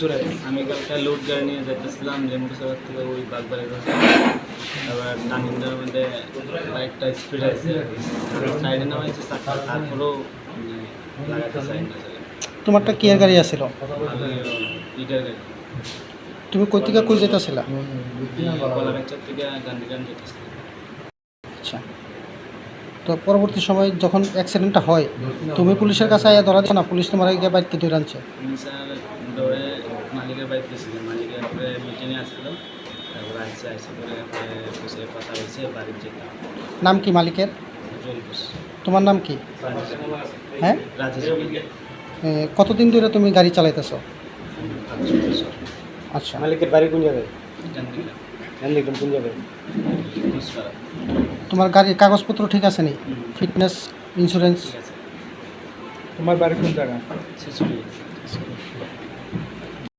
জোরে একটু আমি কালকে লোড গাড়ি নিয়ে যাইতেছিলাম লেম্বু সাগর থেকে ওই বাগবাড়ি এবার টার্নিংটার মধ্যে বাইকটা স্পিড আছে। সাইডে নামাইছে চাকা তারপরেও মানে লাগাতে সাইড না তোমারটা কিয়ার গাড়ি আছিল? তুমি কই থেকে কই যেতেছিলা আচ্ছা। তো পরবর্তী সময় যখন অ্যাক্সিডেন্টটা হয় তুমি পুলিশের কাছে আয়া ধরা দিচ্ছ না? পুলিশ তোমার গিয়ে বাড়িতে ধরে আনছে? আমি স্যার দৌড়ে মালিকের বাইক গেছিলাম মালিকের পরে মিটিংয়ে আসলো। তারপরে আসছে আসে পরে পরে বসে কথা হয়েছে বাড়ির যেতাম নাম কি মালিকের? তোমার নাম কি? হ্যাঁ? কতদিন ধরে তুমি গাড়ি চালাইতেছো? আচ্ছা। আচ্ছা। মালিকের বাড়ি কোন জায়গায়? কোন জায়গায়? তোমার গাড়ির কাগজপত্র ঠিক আছে নি? ফিটনেস ইন্স্যুরেন্স ঠিক আছে তোমার বাড়ি কোন জায়গা?